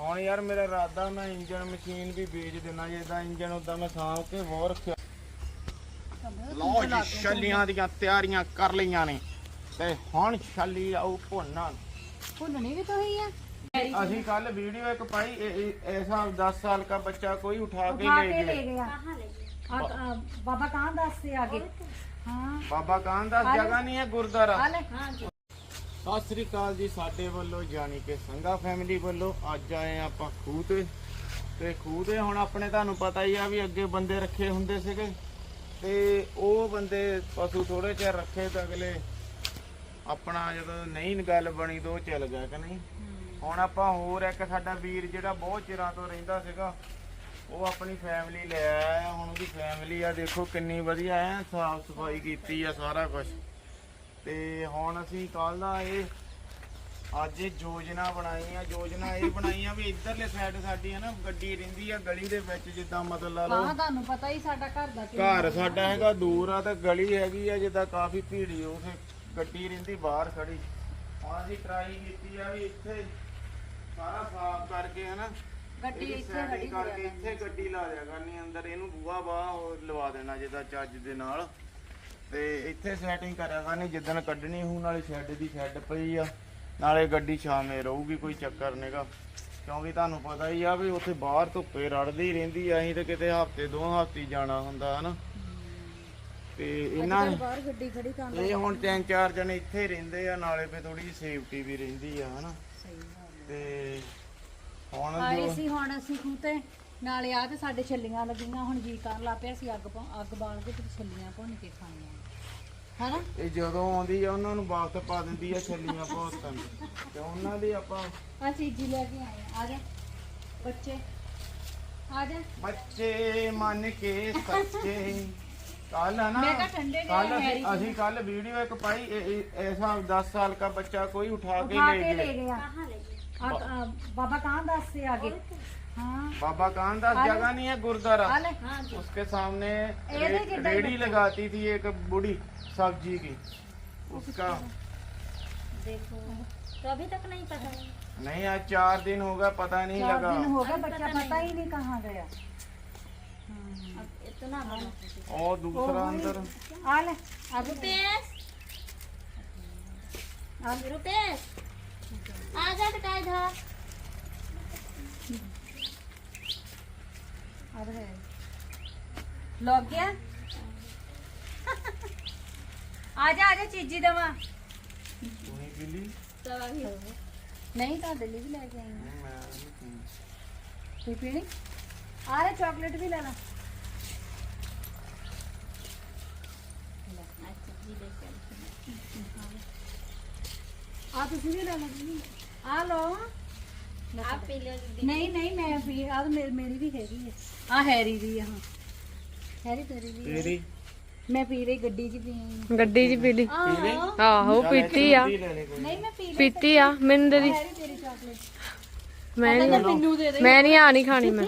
ਹੁਣ ਯਾਰ ਮੇਰਾ ਇਰਾਦਾ ਮੈਂ ਇੰਜਨ ਮਸ਼ੀਨ ਵੀ ਵੇਚ ਦੇਣਾ ਜਿੱਦਾਂ ਇੰਜਨ ਉਦਾਂ ਮੈਂ ਸਾਂਭ ਕੇ ਹੋਰ ਰੱਖਿਆ ਲਓ ਜੀ ਛੱਲੀਆਂ ਦੀਆਂ ਤਿਆਰੀਆਂ ਕਰ ਲਈਆਂ ਨੇ ਤੇ ਹੁਣ ਛੱਲੀ ਆਉ ਭੁੰਨਣ ਭੁੰਨਣੀ ਵੀ ਤਾਂ ਹੀ ਆ ਅਸੀਂ ਕੱਲ ਵੀਡੀਓ ਇੱਕ ਪਾਈ ਇਹ- ਇਹ- ਐਸਾ 10 साल का बच्चा कोई उठा के उठा ले के ले गया गया आ- आ, बाबा कहाँ दस से आगे हाँ ਬਾਬਾ ਕਾਂਦਾਸ ਜਗ੍ਹਾ ਨਹੀਂ ਹੈ ਗੁਰਦੁਆਰਾ आले ਸਤਿ ਸ੍ਰੀ ਅਕਾਲ ਜੀ ਸਾਡੇ ਵੱਲੋਂ ਜਾਣੀ ਕਿ ਸੰਗਾ ਫੈਮਿਲੀ ਵੱਲੋਂ ਅੱਜ ਆਏ ਹਾਂ ਆਪਾਂ ਖੂਹ ਤੇ। ਤੇ ਖੂਹ ਤੇ ਹੁਣ ਆਪਣੇ ਤੁਹਾਨੂੰ ਪਤਾ ਹੀ ਆ ਵੀ ਅੱਗੇ ਬੰਦੇ ਰੱਖੇ ਹੁੰਦੇ ਸੀਗੇ। ਤੇ ਉਹ ਬੰਦੇ ਪਸ਼ੂ ਥੋੜੇ ਚਿਰ ਰੱਖੇ ਤਾਂ ਅਗਲੇ ਆਪਣਾ ਜਦੋਂ ਨਹੀਂ ਗੱਲ ਬਣੀ ਤਾਂ ਉਹ ਚੱਲ ਗਿਆ ਕਿ ਨਹੀਂ। ਹੁਣ ਆਪਾਂ ਹੋਰ ਇੱਕ ਸਾਡਾ ਵੀਰ ਜਿਹੜਾ ਬਹੁਤ ਚਿਰਾਂ ਤੋਂ ਰਹਿੰਦਾ ਸੀਗਾ ਉਹ ਆਪਣੀ ਫੈਮਿਲੀ ਲੈ ਆਇਆ। ਹੁਣ ਉਹਦੀ ਫੈਮਿਲੀ ਆ ਦੇਖੋ ਕਿੰਨੀ ਵਧੀਆ ਐ ਸਾਫ਼ ਸਫ਼ਾਈ ਕੀਤੀ ਆ ਸਾਰਾ ਕੁਝ ਤੇ ਹੁਣ ਅਸੀਂ ਕੱਲ ਦਾ ਇਹ ਅੱਜ ਇਹ ਯੋਜਨਾ ਬਣਾਈ ਆ ਯੋਜਨਾ ਇਹ ਬਣਾਈ ਆ ਵੀ ਇਧਰਲੇ ਸਾਈਡ ਸਾਡੀ ਹੈ ਨਾ ਗੱਡੀ ਰਹਿੰਦੀ ਆ ਗਲੀ ਦੇ ਵਿੱਚ ਜਿੱਦਾਂ ਮਤਲਬ ਲਾ ਲਓ। ਹਾਂ ਤੁਹਾਨੂੰ ਪਤਾ ਹੀ ਸਾਡਾ ਘਰ ਦਾ ਕੀ ਘਰ ਸਾਡਾ ਹੈਗਾ ਦੂਰ ਆ ਤੇ ਗਲੀ ਹੈਗੀ ਆ ਜਿੱਦਾਂ ਕਾਫੀ ਭੀੜੀ ਉਥੇ ਗੱਡੀ ਰਹਿੰਦੀ ਬਾਹਰ ਖੜੀ। ਹੁਣ ਅਸੀਂ ਟਰਾਈ ਕੀਤੀ ਆ ਵੀ ਇੱਥੇ ਸਾਰਾ ਸਾਫ਼ ਕਰਕੇ ਹਨਾ ਗੱਡੀ ਇਹਦੀ ਇੱਥੇ ਖੜੀ ਕਰਕੇ ਇੱਥੇ ਗੱਡੀ ਲਾ ਦਿਆ ਕਰਨੀ ਅੰਦਰ ਇਹਨੂੰ ਬੂਹਾ ਬਾਹ ਲਵਾ ਦੇਣਾ ਜਿੱਦਾਂ ਚੱਜ ਦੇ ਨਾਲ। ਤੇ ਇੱਥੇ ਸੈਟਿੰਗ ਕਰਿਆ ਕਰਨੀ ਜਿੱਦਣ ਕੱਢਣੀ ਹੋਊ ਨਾਲੇ ਸ਼ੈੱਡ ਦੀ ਸ਼ੈੱਡ ਪਈ ਆ। ਨਾਲੇ ਗੱਡੀ ਛਾਵੇਂ ਰਹੂਗੀ ਕੋਈ ਚੱਕਰ ਨਹੀਂਗਾ ਕਿਉਂਕਿ ਤੁਹਾਨੂੰ ਪਤਾ ਹੀ ਆ ਵੀ ਉੱਥੇ ਬਾਹਰ ਧੁੱਪੇ ਰੜਦੀ ਰਹਿੰਦੀ ਆ ਅਸੀਂ ਤੇ ਕਿਤੇ ਹਫ਼ਤੇ ਦੋ ਹਫ਼ਤੇ ਜਾਣਾ ਹੁੰਦਾ ਹਨਾ? ਤੇ ਇਹਨਾਂ ਨੇ ਬਾਹਰ ਗੱਡੀ ਖੜੀ ਕਰ ਇਹ ਹੁਣ ਤਿੰਨ ਚਾਰ ਜਣੇ ਇੱਥੇ ਰਹਿੰਦੇ ਆ ਨਾਲੇ ਫੇ ਥੋੜੀ ਸੇਫਟੀ ਵੀ ਰਹਿੰਦੀ ਆ ਹਨਾ? ਸਹੀ ਤੇ ਹੁਣ ਆਏ ਸੀ ਹੁਣ ਅਸੀਂ ਖੂਹ ਤੇ। ਨਾਲੇ ਆ ਤੇ ਸਾਡੇ ਛੱਲੀਆਂ ਲੱਗੀਆਂ ਹੁਣ ਜੀ ਕਰਨ ਲੱਗ ਸੀ ਅੱਗ ਪਾ- ਅੱਗ ਬਾਲ ਕੇ ਤੇ ਛੱਲੀਆਂ ਭੁੰਨ ਕੇ ਖਾਣੀਆਂ। ਹਨਾ? ਇਹ ਜਦੋਂ ਆਉਂਦੀ ਆ ਉਹਨਾਂ ਨੂੰ ਵਾਪਸ ਪਾ ਦਿੰਦੀ ਆ ਛੱਲੀਆਂ ਬਹੁਤ ਤੰਗ ਤੇ ਉਹਨਾਂ ਦੀ ਆਪਾਂ ਆ ਚੀਜ਼ੀ ਲੈ ਕੇ ਆਏ ਆ। ਜਾ। ਬੱਚੇ ਆ ਜਾ। ਬੱਚੇ ਮੰਨ ਕੇ ਸੱਚੇ। ਕੱਲ ਨਾ ਮੈਂ ਕਿਹਾ ਠੰਡੇ ਨੇ ਕੱਲ ਅਸੀਂ- ਕੱਲ ਵੀਡੀਓ ਇੱਕ ਪਾਈ ਐਸਾ 10 ਸਾਲ ਦਾ ਬੱਚਾ ਕੋਈ ਉਠਾ ਕੇ ਲੈ ਗਿਆ। ਕਹਾਂ ਲੈ ਗਏ ਆ- ਬਾਬਾ ਕਾਂ ਦੱਸ ਤੇ ਆ ਗਏ? हाँ बाबा कानदास जगह नहीं है गुरुद्वारा। हाँ उसके सामने रे- रेडी लगाती थी एक बूढ़ी सब्ज़ी की। उसका देखो तो अभी तक नहीं पता नहीं आज चार दिन होगा पता नहीं चार लगा। दिन हो गया बच्चा पता ही नहीं। कहाँ गया। अब इतना और दूसरा अंदर। आले रुपेश। रुपेश आ जा इधर। अरे गया? आजा आजा चीजी दवा। नहीं तो दिल्ली भी लेके आएँगे आ रहा चॉकलेट भी लेना। आप इसी भी लेना। आ लो। ਨਹੀਂ ਨਹੀਂ ਮੈਂ ਵੀ ਆ ਮੇਰੀ ਵੀ ਹੈਗੀ ਆ। ਆ ਹੈਰੀ ਦੀ ਆ ਹੈਰੀ ਤੇਰੀ ਵੀ ਤੇਰੀ? ਮੈਂ ਪੀ ਰਹੀ ਗੱਡੀ 'ਚ ਪੀ ਗੱਡੀ 'ਚ ਪੀ ਲਈ। ਹਾਂ। ਆਹੋ ਪੀਤੀ ਆ। ਨਹੀਂ ਮੈਂ ਪੀ ਲਈ ਪੀਤੀ ਆ ਮੈਨੂੰ ਦੇ। ਦੀ ਹੈਰੀ ਤੇਰੀ ਮੈਂ ਨੀ- ਦੇ ਦੇ। ਮੈਂ ਨਹੀਂ ਆ ਨਹੀਂ ਖਾਣੀ ਮੈਂ।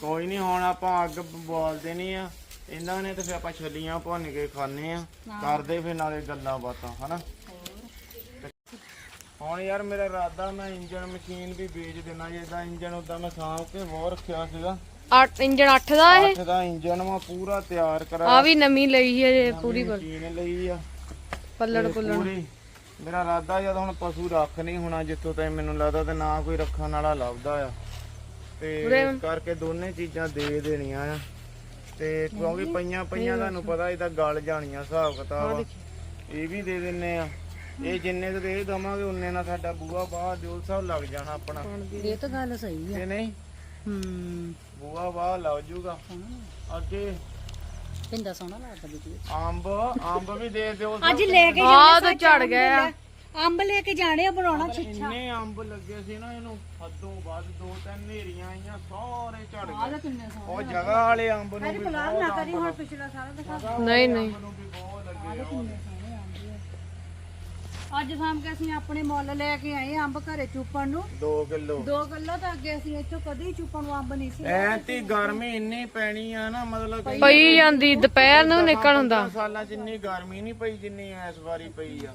ਕੋਈ ਨਹੀਂ ਹੁਣ ਆਪਾਂ ਅੱਗ ਬਾਲ ਦੇਣੀ ਆ। ਇਹਨਾਂ ਨੇ ਤੇ ਫਿਰ ਆਪਾਂ ਛੱਲੀਆਂ ਭੁੰਨ ਕੇ ਖਾਣੇ ਆ। ਕਰਦੇ ਫਿਰ ਨਾਲੇ ਗੱਲਾਂ ਬਾਤਾਂ ਹਨਾ? ਹੁਣ ਯਾਰ ਮੇਰਾ ਇਰਾਦਾ ਮੈਂ ਇੰਜਨ ਮਸ਼ੀਨ ਵੀ ਵੇਚ ਦੇਣਾ ਜਿੱਦਾਂ ਇੰਜਨ ਉਦਾਂ ਮੈਂ ਸਾਂਭ ਕੇ ਬਹੁਤ ਰੱਖਿਆ ਸੀਗਾ। ਅੱਠ ਇੰਜਨ 8 ਦਾ ਇਹ? ਅੱਠ ਦਾ ਇੰਜਨ ਮੈਂ ਪੂਰਾ ਤਿਆਰ ਕਰਾ ਆ ਵੀ ਨਵੀਂ ਲਈ ਹੈ ਜੇ ਪੂਰੀ ਮਸ਼ੀਨ ਲਈ ਆ। ਪੱਲੜ ਪੂਰੀ। ਮੇਰਾ ਇਰਾਦਾ ਜਦ ਹੁਣ ਪਸ਼ੂ ਰੱਖ ਨਹੀਂ ਹੋਣਾ ਜਿੱਥੋਂ ਤਾਈਂ ਮੈਨੂੰ ਲੱਗਦਾ ਤੇ ਨਾ ਕੋਈ ਰੱਖਣ ਵਾਲਾ ਲੱਭਦਾ ਆ। ਤੇ ਇਸ ਕਰਕੇ ਦੋਨੇ ਚੀਜ਼ਾਂ ਦੇ ਦੇਣੀਆਂ ਆ। ਤੇ ਕਿਉਂਕਿ ਪਈਆਂ ਪਈਆਂ ਤੁਹਾਨੂੰ ਪਤਾ ਇਹਦਾ ਗਲ ਜਾਣੀਆਂ ਹਿਸਾਬ ਕਿਤਾਬ। ਇਹ ਵੀ ਦੇ ਦਿੰਨੇ ਆ। ਇਹ ਜਿੰਨੇ ਕੁ ਦੇ ਦਵਾਂਗੇ ਉਨੇ ਨਾਲ ਸਾਡਾ ਬੂਆ ਬਾਹ ਦਿਉਲ ਸਾਹਿਬ ਲੱਗ ਜਾਣਾ ਆਪਣਾ। ਇਹ ਤਾਂ ਗੱਲ ਸਹੀ ਆ। ਤੇ ਨਹੀਂ? ਹੂੰ। ਬੂਆ ਬਾਹ ਲੱਗ ਜੂਗਾ। ਅੱਗੇ ਪਿੰਦਾ ਸੋਹਣਾ ਲੱਗਦਾ ਬੀਜੀ ਅੰਬ ਅੰਬ ਵੀ ਦੇ ਦਿਓ। ਅੱਜ ਲੈ ਕੇ ਜਾਣਾ ਝੜ ਗਿਆ ਅੰਬ ਲੈ ਕੇ ਜਾਣੇ ਆ ਬਣਾਉਣਾ ਛਿੱਛਾ। ਇੰਨੇ ਅੰਬ ਲੱਗੇ ਸੀ ਨਾ ਇਹਨੂੰ ਹੱਦੋਂ ਵੱਧ ਦੋ ਤਿੰਨ ਨੇਰੀਆਂ ਆਈਆਂ ਸਾਰੇ ਝੜ ਗਏ। ਸੋਹਣੇ ਉਹ ਜਗ੍ਹਾ ਵਾਲੇ ਅੰਬ ਨੂੰ ਵੀ ਬਹੁਤ ਅੰਬ ਅੱਜ ਸ਼ਾਮ ਕੇ ਅਸੀਂ ਆਪਣੇ ਮੁੱਲ ਲੈ ਕੇ ਆਏ ਅੰਬ ਘਰੇ ਚੂਪਣ ਨੂੰ। ਦੋ ਕਿਲੋ। 2 ਕਿਲੋ ਤਾਂ ਅੱਗੇ ਅਸੀਂ ਇੱਥੋਂ ਕਦੀ ਚੂਪਣ ਨੂੰ ਅੰਬ ਨਹੀਂ ਸੀ ਐਂਤੀ ਗਰਮੀ ਇੰਨੀ ਪੈਣੀ ਆ ਨਾ ਮਤਲਬ ਪਈ ਜਾਂਦੀ ਦੁਪਹਿਰ ਨੂੰ ਨਿਕਲ ਹੁੰਦਾ ਸਾਲਾਂ ਚ ਇੰਨੀ ਗਰਮੀ ਨਹੀਂ ਪਈ ਜਿੰਨੀ ਇਸ ਵਾਰੀ ਪਈ ਆ।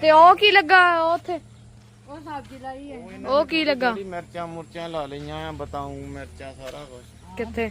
ਤੇ ਉਹ ਕੀ ਲੱਗਾ ਉੱਥੇ? ਉਹ ਸਬਜ਼ੀ ਲਾਈ ਹੈ ਉਹ ਕੀ ਲੱਗਾ? ਮਿਰਚਾਂ ਮੁਰਚਾਂ ਲਾ ਲਈਆਂ ਆ ਬਤਾਉ ਮਿਰਚਾਂ ਸਾਰਾ ਕੁਝ ਕਿੱਥੇ?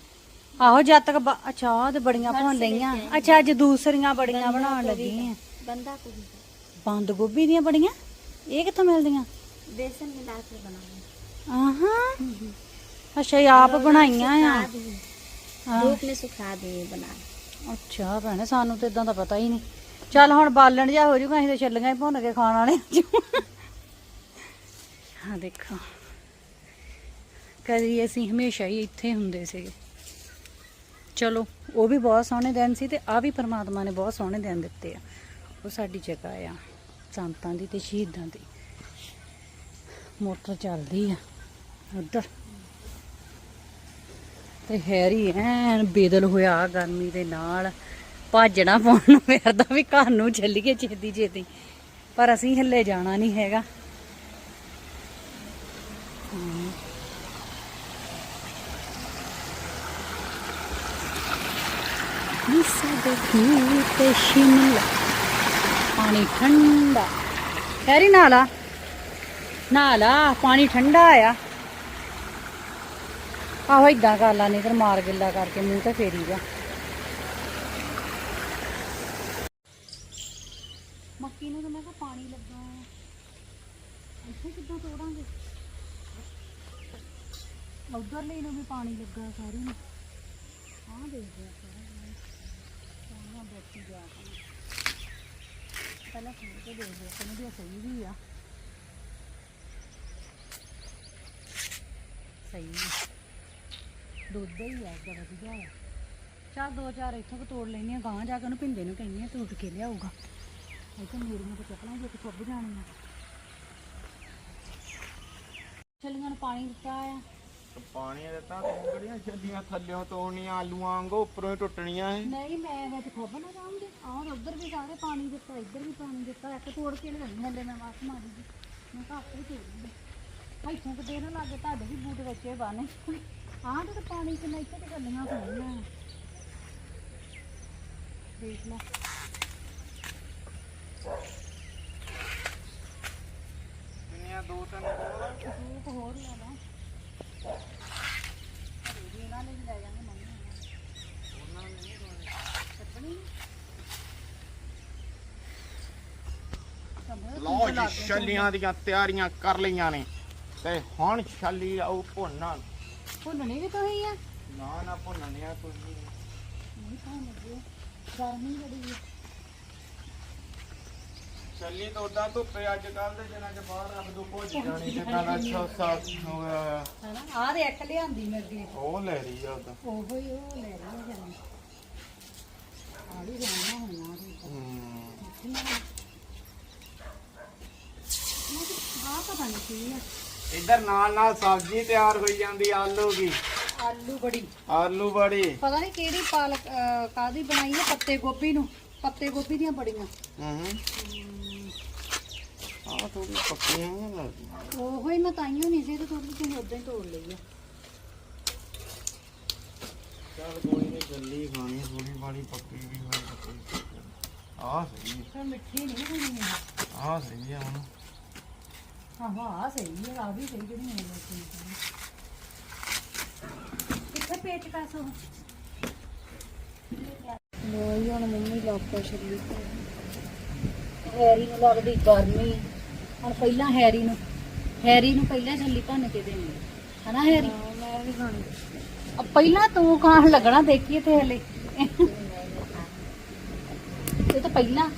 ਆਹੋ ਜਦ ਤੱਕ ਬ- ਅੱਛਾ ਉਹ ਤੇ ਬੜੀਆਂ ਭੁੰਨ ਲਈਆਂ ਅੱਛਾ ਅੱਜ ਦੂਸਰੀਆਂ ਬੜੀਆਂ ਬਣਾਉਣ ਲੱਗੀ ਆ बंदा को भी ਬੰਦ ਗੋਭੀ ਦੀਆਂ ਬੜੀਆਂ ਇਹ ਕਿੱਥੋਂ ਮਿਲਦੀਆਂ बेसन मिला के बनाए ਆਹਾਂ ਅੱਛਾ ਇਹ ਆਪ ਬਣਾਈਆਂ ਆ ਹਾਂ। धूप में सुखा दिए बना ਅੱਛਾ ਭੈਣੇ ਸਾਨੂੰ ਤੇ ਇਦਾਂ ਦਾ ਪਤਾ ਹੀ ਨਹੀਂ ਚੱਲ ਹੁਣ ਬਾਲਣ ਜਾ ਹੋ ਜੂਗਾ ਅਸੀਂ ਤਾਂ ਛੱਲੀਆਂ ਹੀ ਭੁੰਨ ਕੇ ਖਾਣ ਵਾਲੇ ਹਾਂ ਦੇਖੋ ਕਦੀ ਅਸੀਂ ਹਮੇਸ਼ਾ ਹੀ ਇੱਥੇ ਹੁੰਦੇ ਸੀਗੇ ਚਲੋ, ਉਹ ਵੀ ਬਹੁਤ ਸੋਹਣੇ ਦਿਨ ਸੀ ਤੇ ਆ ਵੀ ਪਰਮਾਤਮਾ ਨੇ ਬਹੁਤ ਸੋਹਣੇ ਦਿਨ ਦਿੱਤੇ ਆ। ਉਹ ਸਾਡੀ ਜਗ੍ਹਾ ਆ, ਸੰਤਾਂ ਦੀ ਤੇ ਸ਼ਹੀਦਾਂ ਦੀ। ਮੋਟਰ ਚੱਲਦੀ ਆ, ਉੱਧਰ। ਤੇ ਹੈਰੀ ਐਨ ਬੇਦਲ ਹੋਇਆ ਗਰਮੀ ਦੇ ਨਾਲ। ਭਾਜਣਾ ਪਾਉਣ ਨੂੰ ਫਿਰਦਾ ਵੀ ਘਰ ਨੂੰ ਚੱਲੀਏ ਛੇਤੀ ਛੇਤੀ। ਪਰ ਅਸੀਂ ਹੱਲੇ ਜਾਣਾ ਨਹੀਂ ਹੈਗਾ। ਹਮ। ਤੇ ਸ਼ਿਮਲਾ। ਪਾਣੀ ਠੰਡਾ। ਹੈਰੀ ਨਾਲਾ। ਨਾਲਾ, ਪਾਣੀ ਠੰਡਾ ਆ। ਆਹੋ ਇਦਾਂ ਕਰ ਲਾ, ਨਹੀਂ ਤੇ ਮਾਰ ਗਿੱਲਾ ਕਰਕੇ ਮੂੰਹ ਤੇ ਫੇਰੀ ਜਾ। ਮੱਕੀ ਨੂੰ ਤਾਂ ਮੈਂ ਕਿਹਾ ਪਾਣੀ ਲੱਗਾ। ਇੱਥੇ ਕਿੱਦਾਂ ਤੋੜਾਂਗੇ? ਉਧਰ ਲਈ ਨੂੰ ਵੀ ਪਾਣੀ ਲੱਗਾ ਸਾਰੀ ਨੂੰ। ਆਹ ਦੇਖਦੇ ਆ ਸਾਰਾ ਬੈਠੀ ਜਾ ਪਹਿਲਾਂ ਖੋਲ ਕੇ ਦੇਖਦੇ ਆ ਕਹਿੰਦੇ ਸਹੀ ਵੀ ਆ। ਸਹੀ ਆ। ਦੁੱਧ ਹੀ ਆ ਇਹਦਾ ਵਧੀਆ ਆ। ਚੱਲ ਦੋ ਚਾਰ ਇੱਥੋਂ ਕੁ ਤੋੜ ਲੈਣੀ ਆ ਗਾਂ ਜਾ ਕੇ ਉਹਨੂੰ ਪਿੰਦੇ ਨੂੰ ਕਹਿੰਦੀ ਆ ਤੋੜ ਕੇ ਲਿਆਊਗਾ। ਇੱਥੇ ਮੇਰੀਆਂ ਤਾਂ ਚੱਪਲਾਂ ਜੇ ਚੁੱਭ ਜਾਣੀਆਂ। ਛੱਲੀਆਂ ਨੂੰ ਪਾਣੀ ਦਿੱਤਾ ਆ। ਪਾਣੀ ਦੇ ਤਾਂ ਤੂੰ ਕਿਹੜੀਆਂ ਥੱਲਿਓਂ ਤੋੜਨੀਆਂ, ਆਲੂਆਂ ਵਾਂਗੂ, ਉੱਪਰੋਂ ਹੀ ਟੁੱਟਣੀਆਂ ਇਹ। ਨਹੀਂ, ਮੈਂ ਵਿੱਚ ਖੁੱਬ ਨਾ ਜਾਉਂਗੀ ਆਹ ਉਧਰ ਵੀ ਸਾਰੇ ਪਾਣੀ ਦਿੱਤਾ, ਇੱਧਰ ਵੀ ਪਾਣੀ ਦਿੱਤਾ, ਇੱਕ ਤੋੜ ਕੇ ਲਿਆਈ ਹਲੇ ਮੈਂ ਵਾਸ ਮਾਰੀ ਜੀ। ਮੈਂ ਕਿਹਾ ਆਪੇ ਤੋੜ ਇੱਥੋਂ ਕਿਤੇ ਨਾ ਲੱਗੇ ਤੁਹਾਡੇ ਵੀ ਬੂਟ ਵਿੱਚ ਹੀ ਬਾਨੇ। ਆਹ ਤੇ ਪਾਣੀ ਕਿੰਨਾ ਇੱਥੇ ਤੇ ਗੱਲੀਆਂ ਪਾਉਣੀਆਂ ਦੇਖ ਲੈ ਕਿੰਨੀਆਂ ਦੋ ਤਿੰਨ ਕੋਲ ਸੂਪ ਹੋਰ ਲੈ ਲਾ ਹਰੇ ਵੀ ਇਹਨਾਂ ਨੇ ਵੀ ਲੈ ਜਾਣਗੇ ਮੰਮੀ ਉਹਨਾਂ ਨੇ ਕੱਟਣੀ ਲਓ ਜੀ ਛੱਲੀਆਂ ਦੀਆਂ ਤਿਆਰੀਆਂ ਕਰ ਲਈਆਂ ਨੇ ਤੇ ਹੁਣ ਛੱਲੀ ਆਉ ਭੁੰਨਣ। ਭੁੰਨਣੀ ਵੀ ਤਾਂ ਹੀ ਆ। ਨਾ ਨਾ ਭੁੰਨਣਿਆ ਕੁਝ ਨਹੀਂ ਨਹੀਂ ਭੁੰਨ ਲੱਗੇ ਗਰਮੀ ਬੜੀ ਹੈ ਛੱਲੀ ਤਾਂ ਉਦਾਂ ਧੁੱਪੇ ਅੱਜ ਕੱਲ ਦੇ ਦਿਨਾਂ 'ਚ ਬਾਹਰ ਰੱਖ ਦੋ ਭੁੱਜ ਜਾਣੀ ਜਿੱਦਾਂ ਦਾ ਛੋਸਾ ਹੋਇਆ। ਆ। ਹਨਾ? ਆਹ ਦੇ ਇੱਕ ਲਿਆਂਦੀ ਮੇਰੇ ਅੱਗੇ। ਉਹ ਲੈ ਰਹੀ ਆ ਉਹ ਤਾਂ। ਉਹੋ ਹੀ ਉਹ ਲੈ ਰਹੀ ਹੈ ਜਨ ਆ ਵੀ ਜਾਣਾ ਹੁਣ। ਆ ਵੀ ਹੂੰ ਆ ਪਤਾ ਨਹੀਂ ਕੀ ਆ। ਇੱਧਰ ਨਾਲ ਨਾਲ ਸਬਜ਼ੀ ਤਿਆਰ ਹੋਈ ਜਾਂਦੀ ਆਲੂ ਦੀ। ਆਲੂ ਬੜੀ। ਆਲੂ ਬੜੀ। ਪਤਾ ਨਹੀਂ ਕਿਹੜੀ ਪਾਲਕ ਅਹ, ਕਾਹਦੀ ਬਣਾਈ ਹੈ ਪੱਤੇ ਗੋਭੀ ਨੂੰ। ਪੱਤੇ ਗੋਭੀ ਦੀਆਂ ਬੜੀਆਂ। ਹੂੰ। ਆ ਥੋੜੀ ਪੱਕੀਆਂ ਜਿਹੀਆਂ ਲੱਗਦੀਆਂ ਉਹੋ ਹੀ ਮੈਂ ਤਾਈਓ ਨਹੀਂ ਸੀ ਤੇ ਥੋੜੀ ਜਿਹੀ ਉਦਾਂ ਹੀ ਤੋੜ ਲਈ ਆ। ਚੱਲ ਕੋਈ ਨਹੀਂ ਜੱਲੀ ਖਾਣੀ ਥੋੜੀ ਬਾੜੀ ਪੱਕੀ ਵੀ ਹੋਈ ਆ ਸਹੀ ਹੈ ਪਰ ਮਿੱਠੀ ਨਹੀਂ ਹੋਣੀ ਆ। ਆ ਸਹੀ ਹੈ ਹੁਣ। ਆਹੋ ਆ ਸਹੀ ਹੈ ਆ ਵੀ ਸਹੀ ਜਿਹੜੀ ਮੈਨੂੰ ਲੱਗੀ ਕਿੱਥੇ ਪੇਚ ਕਾਸੋ ਲੋਈ ਹੁਣ ਮੰਮੀ ਲੋਕਾ ਸ਼ਰੀਰ ਹੈਰੀ ਨੂੰ ਲੱਗਦੀ ਗਰਮੀ। ਹੁਣ ਪਹਿਲਾਂ ਹੈਰੀ ਨੂੰ ਹੈਰੀ ਨੂੰ ਪਹਿਲਾਂ ਛੱਲੀ ਭੰਨ ਕੇ ਦੇਣੀ ਹਨਾ ਹੈਰੀ? ਮੈਂ ਵੀ ਖਾਣੀ ਪਹਿਲਾਂ ਤੂੰ ਖਾਣ ਲੱਗਣਾ ਦੇਖੀਏ ਤੇ ਹਲੇ। ਇਹ ਤਾਂ ਪਹਿਲਾਂ।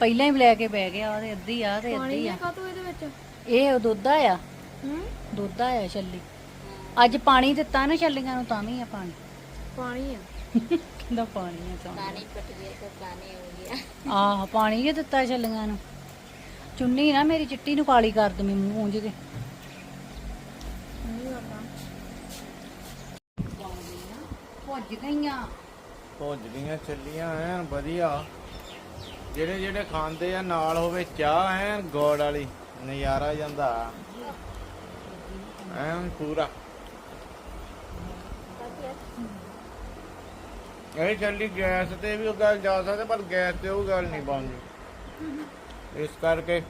ਪਹਿਲਾਂ ਹੀ ਲੈ ਕੇ ਬਹਿ ਗਿਆ ਤੇ ਅੱਧੀ ਆ ਤੇ ਅੱਧੀ ਆ ਕਾਤੋਂ ਇਹਦੇ ਵਿੱਚ ਇਹ ਉਹ ਦੁੱਧ ਆ ਹੂੰ ਦੁੱਧ ਆ ਛੱਲੀ ਅੱਜ ਪਾਣੀ ਦਿੱਤਾ ਨਾ ਛੱਲੀਆਂ ਨੂੰ ਤਾਂ ਵੀ ਆ ਪਾਣੀ ਪਾਣੀ ਆ ਕਹਿੰਦਾ ਪਾਣੀ ਆ ਤਾਂ पानी पट गया तो पानी हो गया ਆਹ ਪਾਣੀ ਜੇ ਦਿੱਤਾ ਛੱਲੀਆਂ ਨੂੰ ਚੁੰਨੀ ਨਾ ਮੇਰੀ ਚਿੱਟੀ ਨੂੰ ਕਾਲੀ ਕਰ ਦਮੀ ਮੂੰਜ ਕੇ ਭੁੱਜ ਗਈਆਂ ਭੁੱਜ ਗਈਆਂ ਚੱਲੀਆਂ ਐਨ ਵਧੀਆ ਜਿਹੜੇ ਜਿਹੜੇ ਖਾਂਦੇ ਆ ਨਾਲ ਹੋਵੇ ਚਾਹ ਐਨ ਗੋੜ ਵਾਲੀ ਨਜ਼ਾਰਾ ਜਾਂਦਾ। ਐਨ ਪੂਰਾ। ਇਹ ਚੱਲੀ ਗੈਸ ਤੇ ਵੀ ਉਹ ਗੱਲ ਜਾ ਸਕਦੇ ਪਰ ਗੈਸ ਤੇ ਉਹ ਗੱਲ ਨਹੀਂ ਬਣਦੀ। ਇਸ ਕਰਕੇ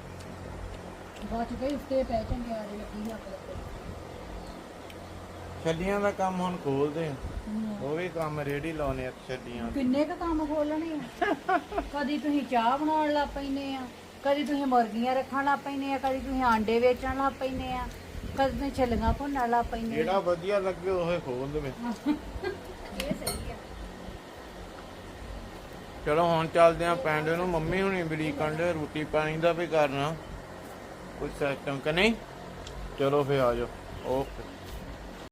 ਬਚ ਗਈ ਉੱਤੇ ਪੈ ਚੰਗੇ ਆ ਲੱਗੀ ਆ। ਛੱਲੀਆਂ ਦਾ ਕੰਮ ਹੁਣ ਖੋਲਦੇ ਆ। ਉਹ ਵੀ ਕੰਮ ਰੇੜੀ ਲਾਉਨੇ ਆ ਛੱਲੀਆਂ ਦੇ। ਕਿੰਨੇ ਕ ਕੰਮ ਖੋਲਣੇ ਆ? ਕਦੀ ਤੁਸੀਂ ਚਾਹ ਬਣਾਉਣ ਲੱਗ ਪੈਨੇ ਆ ਕਦੀ ਤੁਸੀਂ ਮੁਰਗੀਆਂ ਰੱਖਣ ਲੱਗ ਪੈਨੇ ਆ ਕਦੀ ਤੁਸੀਂ ਆਂਡੇ ਵੇਚਣ ਲੱਗ ਪੈਨੇ ਆ ਕਦੀ ਤੁਸੀਂ ਛੱਲੀਆਂ ਭੁੰਨਣ ਲੱਗ ਪੈਨੇ ਜਿਹੜਾ ਵਧੀਆ ਲੱਗੇ ਉਹ ਖੋਲ ਦੇਵੇ ਇਹ ਸਹੀ ਆ। ਚਲੋ ਹੁਣ ਚੱਲਦੇ ਆ ਪਿੰਡ ਨੂੰ। ਮੰਮੀ ਹੁਣੀ ਬੜੀ ਕੰਡੇ ਰੋਟੀ ਪਾਣੀ ਦਾ ਵੀ ਕਰਨਾ। ਕੋਈ ਸਿਸਟਮ ਕਿ ਨਹੀਂ? ਚਲੋ ਫੇ ਆ ਜਾਓ। ਓਕੇ